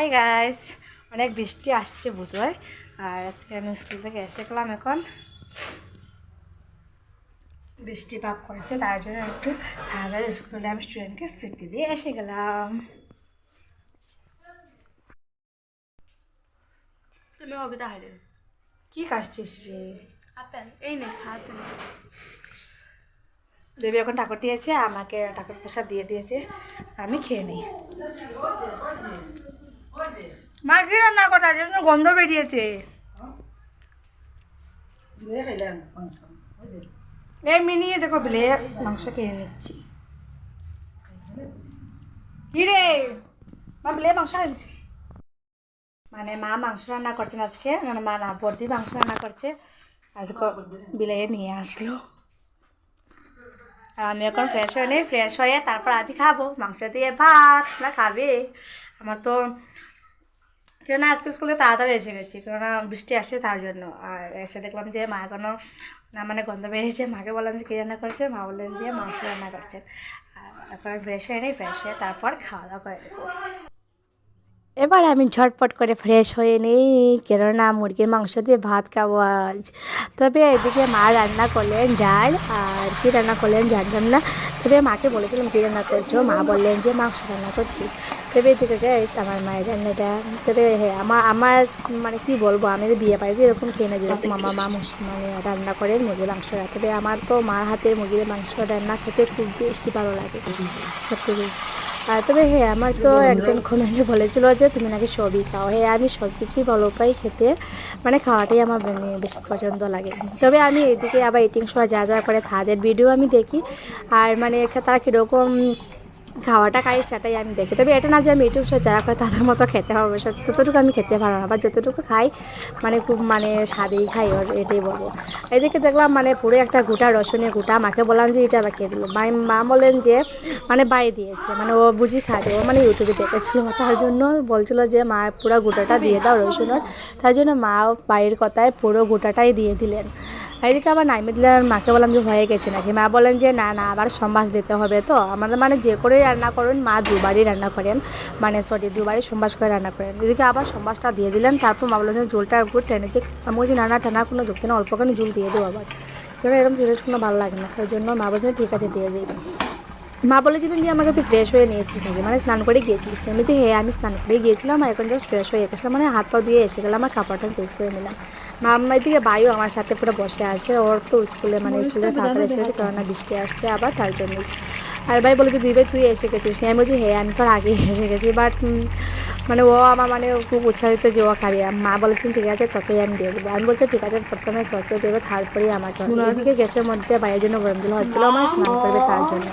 Hi guys অনেক বৃষ্টি আসছে বোধহয়। আর আজকে আমি স্কুল থেকে এসে গেলাম এখন। বৃষ্টি পাপ করেছে তার জন্য একটু তাড়াতাড়ি স্কুলে আমি স্টুডেন্টকে ছুটি দিয়ে এসে গেলাম। তুমি কবিতা হাইলে কি কাটছিস রে? আপেল এই নে হাত দেবী এখন ঠাকুর দিয়েছে আমাকে ঠাকুর প্রসাদ দিয়ে দিয়েছে আমি খেয়ে নিই। মা কি রান্না করা যেন গন্ধ বেরিয়েছে। এই মিনিয়ে দেখো বিলে, মাংস কিনে নিচ্ছি। কি রে? মা বিলে মাংস এনেছি মানে মা মাংস রান্না করছেন আজকে মানে মা না, বর্দি মাংস রান্না করছে। আর দেখো, বিলে নিয়ে আসলো। আর আমি এখন ফ্রেশ হয়ে নিই ফ্রেশ হয়ে তারপর আমি খাব। মাংস দিয়ে ভাত, না খাবে? আমার তো কেননা আজকে স্কুলে তাড়াতাড়ি এসে গেছি, কেননা বৃষ্টি আসছে তার জন্য। আর এসে দেখলাম যে মা এখনও না মানে গন্ধ বেরিয়েছে। মাকে বললাম যে, কী রান্না করছে? মা বললেন যে, মাংস রান্না আর এখন ফ্রেশ হয়ে নিই ফ্রেশ হয়ে তারপর খাওয়া দাওয়া করে এবার আমি ঝটপট করে ফ্রেশ হয়ে নিই, কেননা মুরগির মাংস দিয়ে ভাত খাব আজ। তবে এদিকে মা রান্না করলেন ডাল, আর কী রান্না করলেন জানতাম না। তবে মাকে বলেছিলাম, কী রান্না করছ? মা বললেন যে, মাংস রান্না করছি। তবে এদিকে গাইস আমার মায়ের রান্নাটা তবে হ্যাঁ আমার আমার মানে কি বলব আমি তো বিয়ে পাইছি এরকম খেয়ে না যেরকম আমার মা মানে রান্না করেন মুরগির মাংসটা তবে আমার তো মার হাতে মুরগির মাংস রান্না খেতে খুব বেশি ভালো লাগে সত্যি আর তবে হ্যাঁ আমার তো একজন কমেন্টে বলেছিল যে তুমি নাকি সবই খাও। হ্যাঁ আমি সব কিছুই ভালো পাই খেতে মানে খাওয়াটাই আমার মানে বেশি পছন্দ লাগে। তবে আমি এদিকে আবার এটিং সময় যা যা করে তাদের ভিডিও আমি দেখি। আর মানে তারা কীরকম খাওয়াটা খাই সেটাই আমি দেখি তবে এটা না যে আমি ইউটিউব শো যারা করে তাদের মতো খেতে পারব ততটুকু আমি খেতে পারব না, আবার যতটুকু খাই মানে খুব মানে স্বাদেই খাই এটাই বলব। এদিকে দেখলাম মানে পুরো একটা গোটা রসুনের গোটা, মাকে বললাম যে এটা বাকিয়ে দিল। মাই মা বললেন যে মানে বাই দিয়েছে মানে ও বুঝি খাবে ও মানে ইউটিউবে দেখেছিল, তার জন্য বলছিল যে, মা পুরো গোটাটা দিয়ে দাও রসুনের। তার জন্য মা বাইরের কথায় পুরো গোটাটাই দিয়ে দিলেন। এদিকে আবার দিলে মাকে বললাম যে হয়ে গেছে নাকি? মা বলেন যে না না, আবার সম্বাস দিতে হবে তো। আমাদের মানে যে করে রান্না করেন, মা দুবারই রান্না করেন। মানে সরি দুবারই সম্বাস করে রান্না করেন। এদিকে আবার সম্বাসটা দিয়ে দিলেন, তারপর মা বললেন যে ঝোলটা একটু টেনে দিয়ে আমি বলছি, না না, টানা কোনো ঢুকতে না, অল্প করে ঝোল দিয়ে দেবো আবার। কারণ এরকম জিনিস কোনো ভালো লাগে না, ওই জন্য মা বলছেন ঠিক আছে, দিয়ে দিই। মা বলেছিলেন যে আমাকে তুই ফ্রেশ হয়ে নিয়েছিস নাকি? মানে স্নান করে গিয়েছিলিস আমি বলছি হ্যাঁ আমি স্নান করে গিয়েছিলাম, আর এখন জাস্ট ফ্রেশ হয়ে গেছিলাম মানে হাত পা দিয়ে এসে গেলাম, আর কাপড়টা চেঞ্জ করে নিলাম। মা আমার দিকে বায়ু আমার সাথে পুরো বসে আছে। ওর তো স্কুলে মানে স্কুলে তাড়াতাড়ি এসে গেছে কারণ বৃষ্টি আসছে আবার তার জন্যই আর ভাই বলে যে দুই ভাই তুই এসে গেছিস না? আমি বলছি হ্যাঁ আমি তোর আগে এসে গেছি। বাট মানে ও আমার মানে খুব উৎসাহিত যে ও খাবে। মা বলেছেন ঠিক আছে তোকেই আমি দিয়ে দেবো। আমি বলছি ঠিক আছে প্রথমে তোকে দেবো তারপরেই হবে। এদিকে গ্যাসের মধ্যে বাইরের জন্য গরম জল হচ্ছিল আমার স্নান করবে তার জন্য।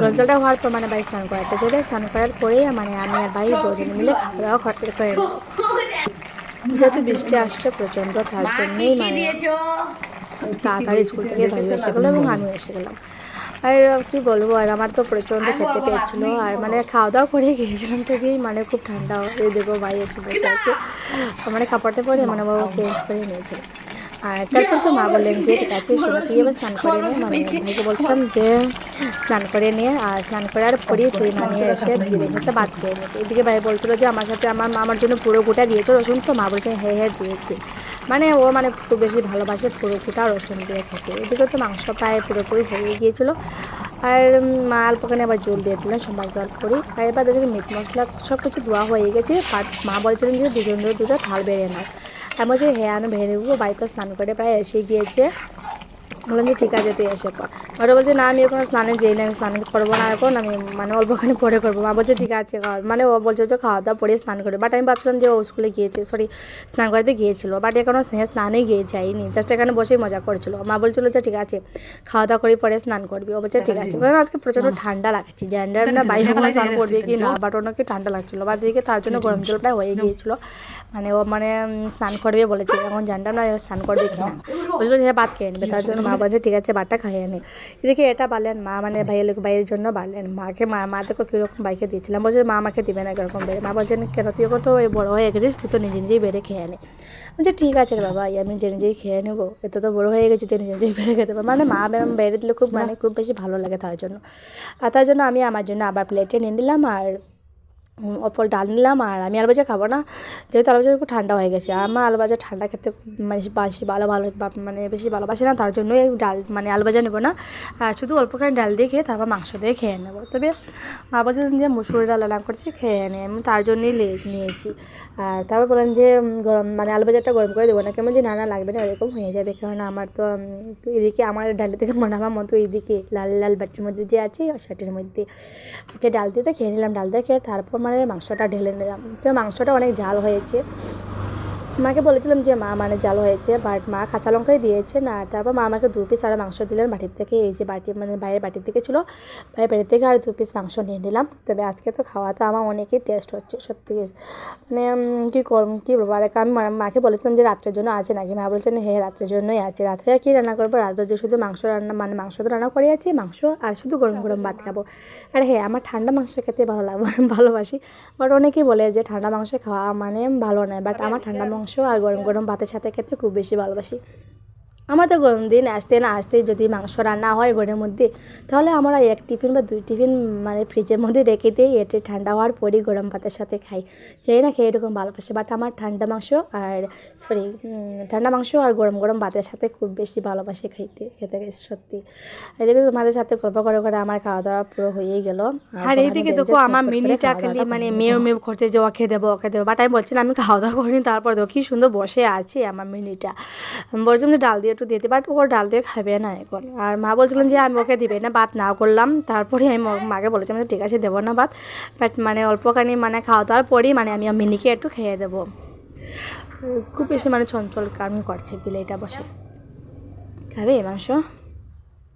গরম জলটা হওয়ার পর মানে ভাই স্নান করাতে যাবে। স্নান করার পরেই মানে আমি আর ভাই দুজনে মিলে খাওয়া দাওয়া করতে করে। যেহেতু বৃষ্টি আসছে প্রচণ্ড তার জন্যই মানে। তাড়াতাড়ি স্কুল থেকে ভাই এসে গেলো এবং আমিও এসে গেলাম। আর কি বলব আর আমার তো প্রচণ্ড খেতে পেয়েছিলো। আর মানে খাওয়া দাওয়া করে গিয়েছিলাম থেকেই মানে খুব ঠান্ডা হয়ে দেবো ভাই এসে বসে আছে। মানে কাপড়টা পরে মানে বাবা চেঞ্জ করে নিয়েছিল আর তারপর তো মা বললেন যে, ঠিক আছে তুই এবার স্নান করে নে। মানে ভাইকে বলছিলাম যে, স্নান করে নিয়ে আর স্নান করার পরই তুই মানে এসে দিদির সাথে বাদ খেয়ে নিতে এদিকে ভাই বলছিল যে, আমার সাথে আমার আমার জন্য পুরো গোটা দিয়েছ রসুন। তো মা বলছেন হ্যাঁ হ্যাঁ দিয়েছি। মানে ও মানে খুব বেশি ভালোবাসে পুরো গোটা রসুন দিয়ে খেতে। এদিকে তো মাংস প্রায় পুরোপুরি হয়ে গিয়েছিল। আর মা অল্পখানে আবার জল দিয়ে দিলেন সমাজ দেওয়ার পরে আর এবার দেখছি, মিট মশলা সব কিছু ধোয়া হয়ে গেছে। আর মা বলছিলেন যে দুজন ধরে দুটো থাল বেড়ে নাও আমি বলছি হ্যাঁ আমি বাড়িতে স্নান করে প্রায় এসে গিয়েছে। বললাম যে ঠিক আছে তুই এসে পর ওরা বলছে না আমি এখন স্নানে যেই না আমি স্নান করব না এখন আমি মানে অল্পখানি পরে করব। মা বলছে ঠিক আছে খাওয়া মানে ও বলছে যে খাওয়া দাওয়া পরে স্নান করে বাট আমি ভাবছিলাম যে ও স্কুলে গিয়েছে সরি স্নান করতে গিয়েছিল। বাট এখনও স্নেহ স্নানে গিয়ে যায়নি জাস্ট এখানে বসেই মজা করছিল। মা বলছিল যে ঠিক আছে খাওয়া দাওয়া করে পরে স্নান করবি। ও বলছে ঠিক আছে। কারণ আজকে প্রচণ্ড ঠান্ডা লাগছে। জেন্ডার না বাইরে কোনো স্নান করবে কি না বাট ওনাকে ঠান্ডা লাগছিল। বা দিকে তার জন্য গরম জল প্রায় হয়ে গিয়েছিল। মানে ও মানে স্নান করবে বলেছে এখন জানতাম না স্নান করবে কি না। বুঝলো যে ভাত খেয়ে নেবে। তার জন্য মা বলছে ঠিক আছে ভাতটা খাইয়ে নে। এদিকে এটা বাড়লেন মা মানে ভাইয়ের লোক ভাইয়ের জন্য বাড়লেন মাকে মা মা দেখো কীরকম বাইকে দিয়েছিলাম। বলছে মা আমাকে দিবে না এরকম বেড়ে মা বলছেন কেন তুই এখন তো এই বড়ো হয়ে গেছিস তুই তো নিজে নিজেই বেড়ে খেয়ে নে। বলছে ঠিক আছে রে বাবা আমি নিজে নিজেই খেয়ে নেব। এত তো বড়ো হয়ে গেছি তুই নিজে নিজেই বেড়ে খেতে পারব। মানে মা বেড়ে বেড়ে দিলে খুব মানে খুব বেশি ভালো লাগে তার জন্য। আর তার জন্য আমি আমার জন্য আবার প্লেটে নিয়ে নিলাম আর অল্প ডাল নিলাম আর আমি আলু ভাজা খাব না। যেহেতু আলু ভাজা একটু ঠান্ডা হয়ে গেছে। আর আমার আলু ভাজা ঠান্ডা খেতে মানে বেশি ভালো ভালো মানে বেশি ভালোবাসি না, তার জন্যই ডাল মানে আলু ভাজা নেব না। আর শুধু অল্পখানি ডাল দিয়ে খেয়ে তারপর মাংস দিয়ে খেয়ে নেব। তবে মা বলছেন যে মুসুর ডাল রান্না করছি, খেয়ে নে। আমি তার জন্যই নিয়েছি। আর তারপর বলেন যে গরম মানে আলু ভাজাটা গরম করে দেবো না। কেমন যে না না লাগবে না, এরকম হয়ে যাবে। কারণ আমার তো এদিকে আমার ডালের থেকে মনে আমার মতো এইদিকে লাল লাল বাটির মধ্যে যে আছে সেটির মধ্যে। যে ডাল দিয়ে তো খেয়ে নিলাম, ডাল দিয়ে খেয়ে তারপর মানে মাংসটা ঢেলে নিলাম। তো মাংসটা অনেক ঝাল হয়েছে। মাকে বলেছিলাম যে মা মানে জাল হয়েছে বাট মা কাঁচা লঙ্কাই দিয়েছে না তারপর মা আমাকে দু পিস আরও মাংস দিলেন বাটির থেকে এই যে বাটি মানে বাইরের বাটির থেকে ছিল বাইরের বাড়ির থেকে আর দু পিস মাংস নিয়ে নিলাম। তবে আজকে তো খাওয়া তো আমার অনেকই টেস্ট হচ্ছে সত্যি মানে কী করব কী বলব? আর আমি মাকে বলেছিলাম যে রাত্রের জন্য আছে নাকি? মা বলছেন হ্যাঁ রাত্রের জন্যই আছে। রাত্রে আর কী রান্না করব? রাত্রে যে শুধু মাংস রান্না মানে মাংস তো রান্না করে আছে মাংস আর শুধু গরম গরম ভাত খাব। আর হ্যাঁ আমার ঠান্ডা মাংস খেতে ভালো লাগে ভালোবাসি। বাট অনেকেই বলে যে ঠান্ডা মাংস খাওয়া মানে ভালো নয়। বাট আমার ঠান্ডা মাংস আর গরম গরম ভাতের সাথে খেতে খুব বেশি ভালোবাসি। আমার তো গরম দিন আসতে না আসতে যদি মাংস রান্না হয় ঘরের মধ্যে তাহলে আমরা এক টিফিন বা দুই টিফিন মানে ফ্রিজের মধ্যে রেখে দিই এতে ঠান্ডা হওয়ার পরই গরম ভাতের সাথে খাই। জানি না খেয়ে এরকম ভালোবাসে বাট আমার ঠান্ডা মাংস আর সরি ঠান্ডা মাংস আর গরম গরম ভাতের সাথে খুব বেশি ভালোবাসে খাইতে খেতে সত্যি। এদিকে তোমাদের সাথে গল্প করে করে আমার খাওয়া দাওয়া পুরো হয়েই গেল। আর এইদিকে দেখো আমার মিনিটা খালি মানে মেয়ে মেয়ে করছে যে ওকে দেবো ওকে দেবো বাট আমি বলছিলাম আমি খাওয়া দাওয়া করিনি তারপর দেখো কি সুন্দর বসে আছে আমার মিনিটা। বলছিলাম যে ডাল দিয়ে একটু দিতে বাট ও ডাল দিয়ে খাবে না এখন। আর মা বলছিলেন যে আমি ওকে দিবে না ভাত না করলাম। তারপরে আমি মাকে বলেছিলাম যে ঠিক আছে, দেবো না ভাত বাট মানে অল্পখানি মানে খাওয়া দাওয়ার পরেই মানে আমি মিনিকে একটু খেয়ে দেবো। খুব বেশি মানে চঞ্চল কামি করছে বিলেটা বসে। খাবে মাংস?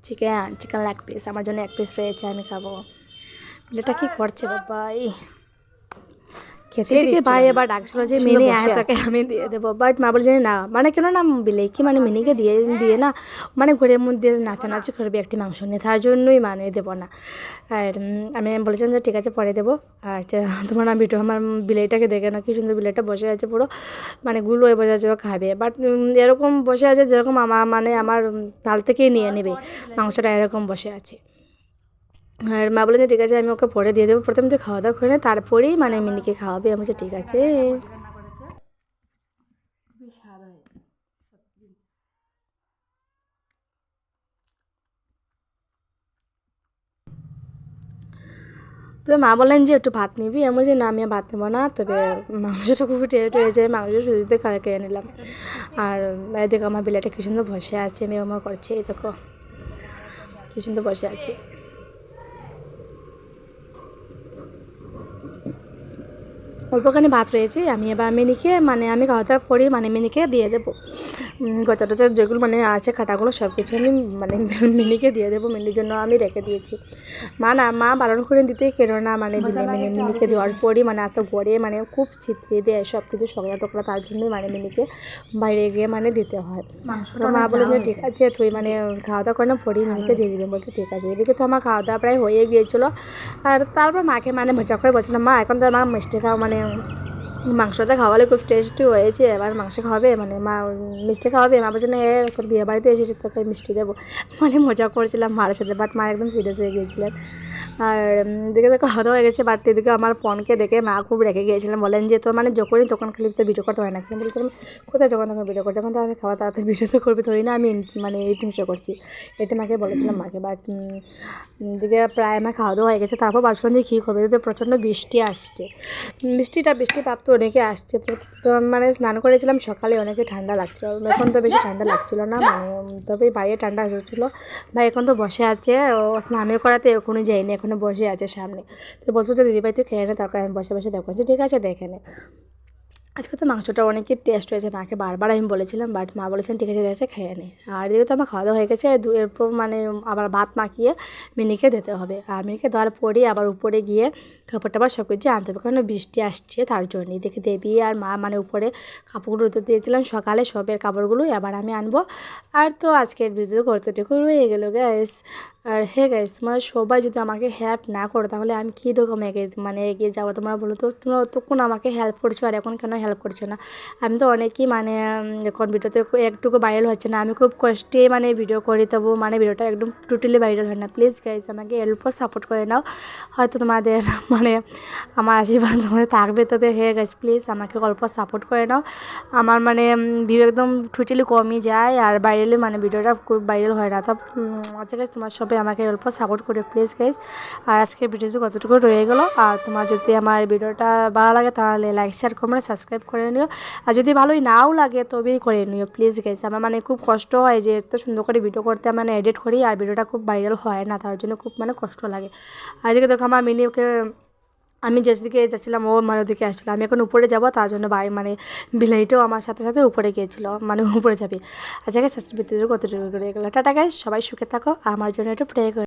চিকেন চিকেন লেগ পিস আমার জন্য এক পিস রয়েছে, আমি খাব। বিলেটা কি করছে বাবা এই খেতে ভাই এবার ডাকছিল যে মিনি আয় তাকে আমি দিয়ে দেবো। বাট মা বলছে না। মানে কেন না বিলে কি মানে মিনিকে দিয়ে দিয়ে না মানে ঘরের মধ্যে নাচানাচি করবে একটি মাংস নিয়ে। তার জন্যই মানে দেবো না। আর আমি বলেছিলাম যে ঠিক আছে পরে দেবো। আর তোমার না ভিডিও আমার বিলেটাকে দেখে না কি সুন্দর বিলেটা বসে আছে পুরো। মানে গুলো হয়ে বসে আছে ও খাবে। বাট এরকম বসে আছে যেরকম আমার মানে আমার তাল থেকেই নিয়ে নেবে। মাংসটা এরকম বসে আছে। আর মা বলেছে ঠিক আছে আমি ওকে পরে দিয়ে দেবো। প্রথমে তো খাওয়া দাওয়া করে নে, তারপরেই মানে মিনিকে খাওয়াবে। আমি বলছি ঠিক আছে। তবে মা বললেন যে একটু ভাত নিবি? আমি বলছি না আমি ভাত নেব না। তবে মাংসটা খুবই টেস্ট হয়েছে। মাংস শুধুতে খাওয়া খেয়ে নিলাম। আর দেখো আমার বিলাটা কি সুন্দর বসে আছে মেয়ে আমার করছে এই দেখো কি সুন্দর বসে আছে। অল্পখানি ভাত রয়েছে, আমি এবার মিনিকে মানে আমি খাওয়া দাওয়া করি মানে মিনিকে দিয়ে দেবো। গচা টচা যেগুলো মানে আছে খাটাগুলো সব কিছু আমি মানে মিনিকে দিয়ে দেবো মিনির জন্য আমি রেখে দিয়েছি। মা না মা বারণ করে দিতে কেননা মানে মানে মিনি মিনিকে দেওয়ার পরই মানে আস্তে গড়ে মানে খুব ছিটকে দেয় সব কিছু সকলা টকলা তার জন্যই মানে মিনিকে বাইরে গিয়ে মানে দিতে হয়। তো মা বলে যে ঠিক আছে তুই মানে খাওয়া দাওয়া করে না পরেই মিনিকে দিয়ে দিবি। বলছে ঠিক আছে। এদিকে তো আমার খাওয়া দাওয়া প্রায় হয়ে গিয়েছিল। আর তারপর মাকে মানে মজা করে বলছিলাম মা এখন তো আমার মিষ্টি খাওয়া মানে মাংসটা খাওয়ালে খুব টেস্টি হয়েছে, এবার মাংস খাওয়াবে মানে মা মিষ্টি খাওয়াবে, মা বলছে, না, এ তোর বিয়ে বাড়িতে এসেছে, তোকে মিষ্টি দেবো। মানে মজা করেছিলাম মার সাথে বাট মা একদম সিরিয়াস হয়ে গিয়েছিলেন। আর দেখে দেখে খাওয়া দাওয়া হয়ে গেছে বাট এদিকে আমার ফোনকে দেখে মা খুব রেখে গিয়েছিলেন, বলেন যে তো মানে যখনই তখন খালি তো ভিডিও করতে হয় না? কিন্তু বলছিলাম, কোথায় যখন তখন ভিডিও করছি? যখন তো আমি খাওয়া তাড়াতাড়ি ভিডিও তো করবি, ধরি না, আমি মানে এই শো করছি। এটা মাকে বলেছিলাম মাকে বাট দিকে প্রায় আমার খাওয়া দাওয়া হয়ে গেছে, তারপর ভাবছিলাম যে কী করবে প্রচণ্ড বৃষ্টি আসছে। বৃষ্টিটা বৃষ্টি প্রাপ্ত অনেকে আসছে। তো- মানে স্নান করেছিলাম সকালে, অনেকে ঠান্ডা লাগছিল। এখন তো বেশি ঠান্ডা লাগছিল না মানে তবে বাইরে ঠান্ডা হচ্ছিল। ভাই এখন তো বসে আছে, ও স্নানে করাতে এখনও যাইনি এখনও বসে আছে সামনে। তো বলছো যে, দিদিভাই, তুই খেয়ে নে, তারপর আমি বসে বসে দেখো। ঠিক আছে, দেখে নে। আজকে তো মাংসটা অনেকই টেস্ট হয়েছে মাকে বারবার আমি বলেছিলাম বাট মা বলেছেন, ঠিক আছে ঠিক আছে, খেয়ে নে। আর এদিকে তো আমার খাওয়া দাওয়া হয়ে গেছে এরপর মানে আবার ভাত মাখিয়ে মিনিকে দিতে হবে। আর মিনিকে দেওয়ার পরেই আবার উপরে গিয়ে কাপড় টাপড় সব কিছু আনতে হবে কারণ বৃষ্টি আসছে তার জন্য এদিকে দেবী আর মা মানে উপরে কাপড়গুলো ধুতে দিয়েছিলাম, সকালে সবের কাপড়গুলো এবার আমি আনব। আর তো আজকের ভিডিও কতটুকু রয়ে গেলো গ্যাস আর হে গাইস মানে সবাই যদি আমাকে হেল্প না করো, তাহলে আমি কী রকম এগিয়ে মানে এগিয়ে যাব? তোমরা বলো তো, তোমরা তখন আমাকে হেল্প করছ আর এখন কেন হেল্প করছ না? আমি তো অনেকই মানে এখন ভিডিওতে একটুকু ভাইরাল হচ্ছে না, আমি খুব কষ্টে মানে ভিডিও করি তবু মানে ভিডিওটা একদম টোটালি ভাইরাল হয় না। প্লিজ গাইজ আমাকে অল্প সাপোর্ট করে নাও। হয়তো তোমাদের মানে আমার আশীর্বাদ তোমাদের থাকবে, তবে হে গাইস প্লিজ আমাকে অল্প সাপোর্ট করে নাও। আমার মানে ভিউ একদম টোটালি কমই যায়, আর ভাইরালি মানে ভিডিওটা খুব ভাইরাল হয় না। তা আচ্ছা গাইজ তোমার সবাই আমাকে অল্প সাপোর্ট করে প্লিজ গাইজ আর আজকের ভিডিওটি কতটুকু রয়ে গেল, আর তোমার যদি আমার ভিডিওটা ভালো লাগে তাহলে লাইক শেয়ার কমেন্ট সাবস্ক্রাইব করে নিও। আর যদি ভালোই নাও লাগে তবেই করে নিও প্লিজ গাইজ আমার মানে খুব কষ্ট হয় যে এত সুন্দর করে ভিডিও করতে মানে এডিট করি আর ভিডিওটা খুব ভাইরাল হয় না, তার জন্য খুব মানে কষ্ট লাগে। আর এদিকে দেখো আমার মিনিকে আমি যেদিকে যাচ্ছিলাম, ও মানে ওদিকে আসছিল। আমি এখন উপরে যাব, তার জন্য বাই মানে বিলাইটাও আমার সাথে সাথে উপরে গিয়েছিল মানে উপরে যাবে। আচ্ছা শাস্ত্র ভিতরে কতটুকু করে গেলো? টাটা গাইস সবাই সুখে থাকো আমার জন্য একটু প্রে করে।